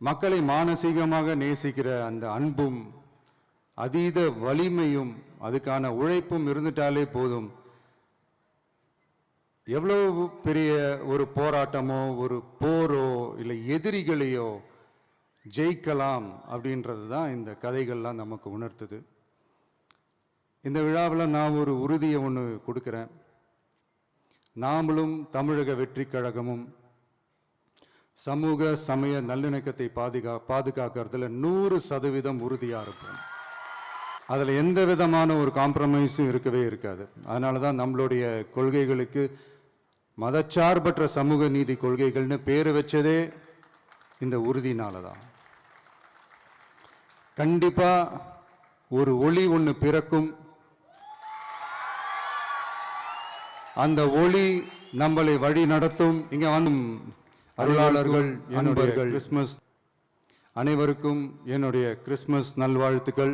மக்களை மானசீகமாக நேசிக்கிற அந்த அன்பும் அதீத வலிமையும் அதுக்கான உழைப்பும் இருந்துட்டாலே போதும். எவ்வளோ பெரிய ஒரு போராட்டமோ ஒரு போரோ இல்லை எதிரிகளையோ ஜெயிக்கலாம் அப்படின்றது தான் இந்த கதைகள்லாம் நமக்கு உணர்த்துது. இந்த விழாவில் நான் ஒரு உறுதியை ஒன்று கொடுக்குறேன். நாமளும் தமிழக வெற்றி கழகமும் சமூக சமய நல்லிணக்கத்தை பாதுகா பாதுகாக்கிறதுல நூறு சதவீதம் உறுதியாக இருப்போம். அதில் எந்த விதமான ஒரு காம்ப்ரமைஸும் இருக்கவே இருக்காது. அதனால தான் நம்மளுடைய கொள்கைகளுக்கு மதச்சார்பற்ற சமூக நீதி கொள்கைகள்னு பேர் வச்சதே இந்த உறுதினால தான் கண்டிப்பாக ஒரு ஒளி ஒன்று பிறக்கும். அந்த ஒளி நம்மளை வழி நடத்தும். இங்கே வந்து அருளாளர்கள் அன்பர்கள். கிறிஸ்மஸ் அனைவருக்கும் என்னுடைய கிறிஸ்மஸ் நல்வாழ்த்துக்கள்.